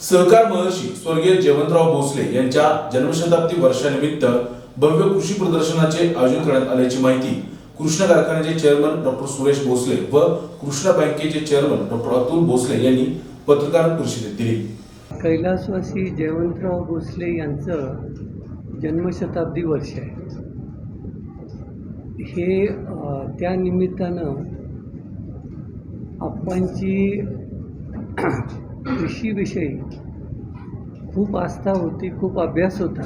सहकार महर्षी स्वर्गीय जयवंतराव भोसले यांच्या जन्मशताब्दी वर्षानिमित्त भव्य कृषी प्रदर्शनाचे आयोजन करण्यात आल्याची माहिती कृष्णा कारखान्याचे चेअरमन डॉक्टर सुरेश भोसले व कृष्णा बँकेचे चेअरमन डॉक्टर अतुल भोसले यांनी पत्रकार परिषदेत दिली. कैलासवासी जयवंतराव भोसले यांचं जन्मशताब्दी वर्ष आहे. हे त्या निमित्तानं आप्पांची कृषीविषयी खूप आस्था होती खूप अभ्यास होता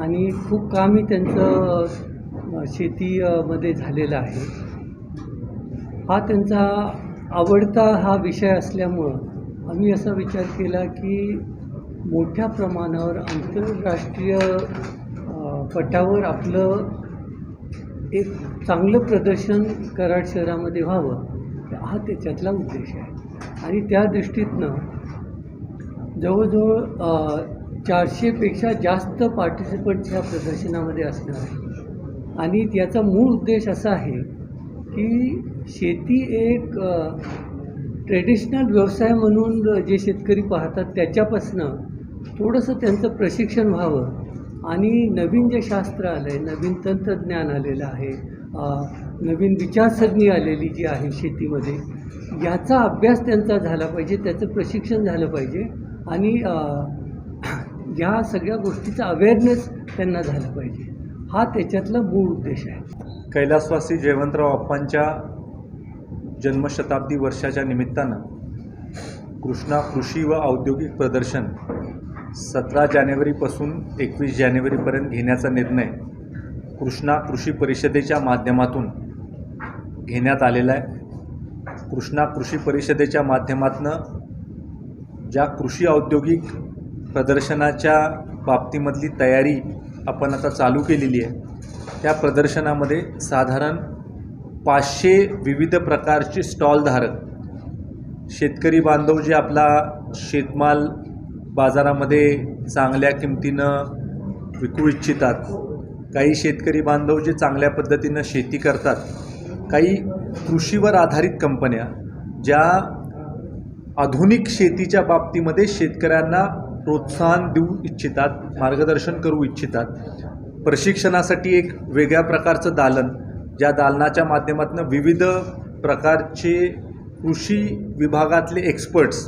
आणि खूप कामही त्यांचं शेतीमध्ये झालेलं आहे. हा त्यांचा आवडता हा विषय असल्यामुळं आम्ही असा विचार केला की मोठ्या प्रमाणावर आंतरराष्ट्रीय पटावर आपलं एक चांगलं प्रदर्शन कराड शहरामध्ये व्हावं हा त्याच्यातला उद्देश आहे. आणि त्या दृष्टीतनं जवळजवळ चारशेपेक्षा जास्त पार्टिसिपंट्स ह्या प्रदर्शनामध्ये असणार आहे आणि याचा मूळ उद्देश असा आहे की शेती एक ट्रेडिशनल व्यवसाय म्हणून जे शेतकरी पाहतात त्याच्यापासनं थोडंसं त्यांचं प्रशिक्षण व्हावं. आणि नवीन जे शास्त्र आलं आहे नवीन तंत्रज्ञान आलेलं आहे नवीन विचारसरणी आलेली जी आहे शेतीमध्ये याचा अभ्यास त्यांचा झाला पाहिजे त्याचं प्रशिक्षण झालं पाहिजे. आणि ह्या या सगळ्या गोष्टीचा अवेअरनेस त्यांना झाला पाहिजे. हा त्याच्यातला मूळ उद्देश आहे. कैलासवासी जयवंतराव अप्पांच्या जन्मशताब्दी वर्षाच्या निमित्तानं कृष्णा कृषी व औद्योगिक प्रदर्शन सतरा जानेवारीपासून एकवीस जानेवारीपर्यंत घेण्याचा निर्णय कृष्णा कृषी परिषदेच्या माध्यमातून घेण्यात आलेला आहे. कृष्णा कृषी परिषदेच्या माध्यमातनं ज्या कृषी औद्योगिक प्रदर्शनाच्या बाबतीमधली तयारी आपण आता चालू केलेली आहे त्या प्रदर्शनामध्ये साधारण पाचशे विविध प्रकारचे स्टॉलधारक शेतकरी बांधव जे आपला शेतमाल बाजारामध्ये चांगल्या किमतीनं विकू इच्छितात काही शेतकरी बांधव जे चांगल्या पद्धतीनं शेती करतात काही कृषीवर आधारित कंपन्या ज्या आधुनिक शेतीच्या बाबतीमध्ये शेतकऱ्यांना प्रोत्साहन देऊ इच्छितात मार्गदर्शन करू इच्छितात. प्रशिक्षणासाठी एक वेगळ्या प्रकारचं दालन ज्या दालनाच्या माध्यमातून विविध प्रकारचे कृषी विभागातले एक्सपर्ट्स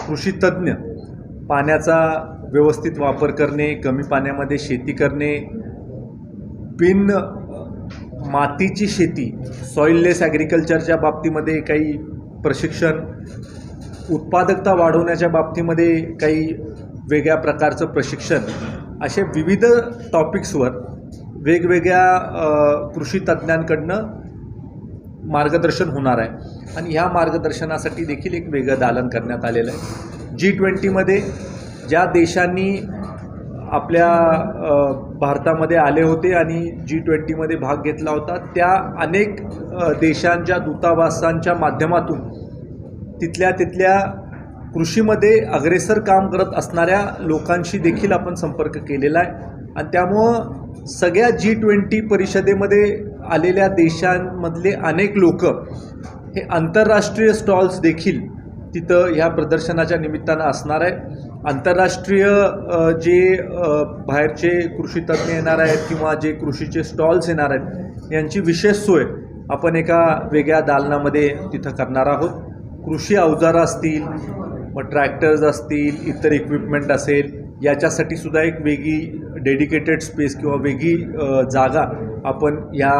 कृषी तज्ज्ञ पाण्याचा व्यवस्थित वापर करणे कमी पाण्यामध्ये शेती करणे बिन मातीची शेती सॉईललेस ॲग्रिकल्चरच्या बाबतीमध्ये काही प्रशिक्षण उत्पादकता वाढवण्याच्या बाबतीमध्ये काही वेगळ्या प्रकारचं प्रशिक्षण असे विविध टॉपिक्सवर वेगवेगळ्या कृषी तज्ज्ञांकडनं मार्गदर्शन होणार आहे. आणि ह्या मार्गदर्शनासाठी देखील एक वेगळं दालन करण्यात आलेलं आहे. जी ट्वेंटीमध्ये ज्या देशांनी आपल्या भारतामध्ये आले होते आणि जी ट्वेंटीमध्ये भाग घेतला होता त्या अनेक देशांच्या दूतावासांच्या माध्यमातून तिथल्या तिथल्या कृषीमध्ये अग्रेसर काम करत असणाऱ्या लोकांशी देखील आपण संपर्क केलेला आहे. आणि त्यामुळं सगळ्या जी ट्वेंटी परिषदेमध्ये आलेल्या देशांमधले अनेक लोक हे आंतरराष्ट्रीय स्टॉल्स देखील तिथं ह्या प्रदर्शनाच्या निमित्तानं असणार आहे. आंतरराष्ट्रीय जे बाहेरचे कृषी तज्ज्ञ येणार आहेत किंवा जे कृषीचे स्टॉल्स येणार आहेत यांची विशेष सोय आपण एका वेगळ्या दालनामध्ये तिथं करणार आहोत. कृषी अवजारं असतील मग ट्रॅक्टर्स असतील इतर इक्विपमेंट असेल याच्यासाठी सुद्धा एक वेगळी डेडिकेटेड स्पेस किंवा वेगळी जागा आपण या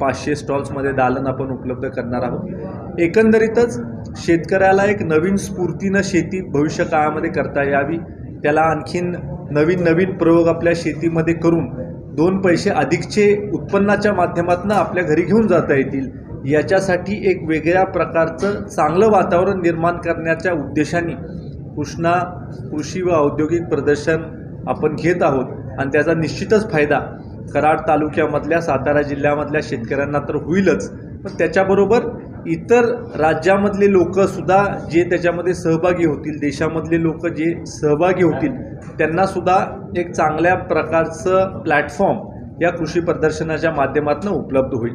पाचशे स्टॉल्समध्ये दालन आपण उपलब्ध करणार आहोत. एकंदरीतच शेतकऱ्याला एक नवीन स्फूर्तीनं शेती भविष्य काळामध्ये करता यावी त्याला आणखीन नवीन नवीन प्रयोग आपल्या शेतीमध्ये करून दोन पैसे अधिकचे उत्पन्नाच्या माध्यमातून आपल्या घरी घेऊन जाता येतील. याच्यासाठी एक वेगळ्या प्रकारचं चांगलं वातावरण निर्माण करण्याच्या उद्देशाने कृष्णा कृषी व औद्योगिक प्रदर्शन आपण घेत आहोत. आणि त्याचा निश्चितच फायदा कराड तालुक्यामधल्या सातारा जिल्ह्यामधल्या शेतकऱ्यांना तर होईलच. पण त्याच्याबरोबर इतर राज्यामधले लोकसुद्धा जे त्याच्यामध्ये सहभागी होतील देशामधले लोक जे सहभागी होतील त्यांनासुद्धा एक चांगल्या प्रकारचं प्लॅटफॉर्म या कृषी प्रदर्शनाच्या माध्यमातून उपलब्ध होईल.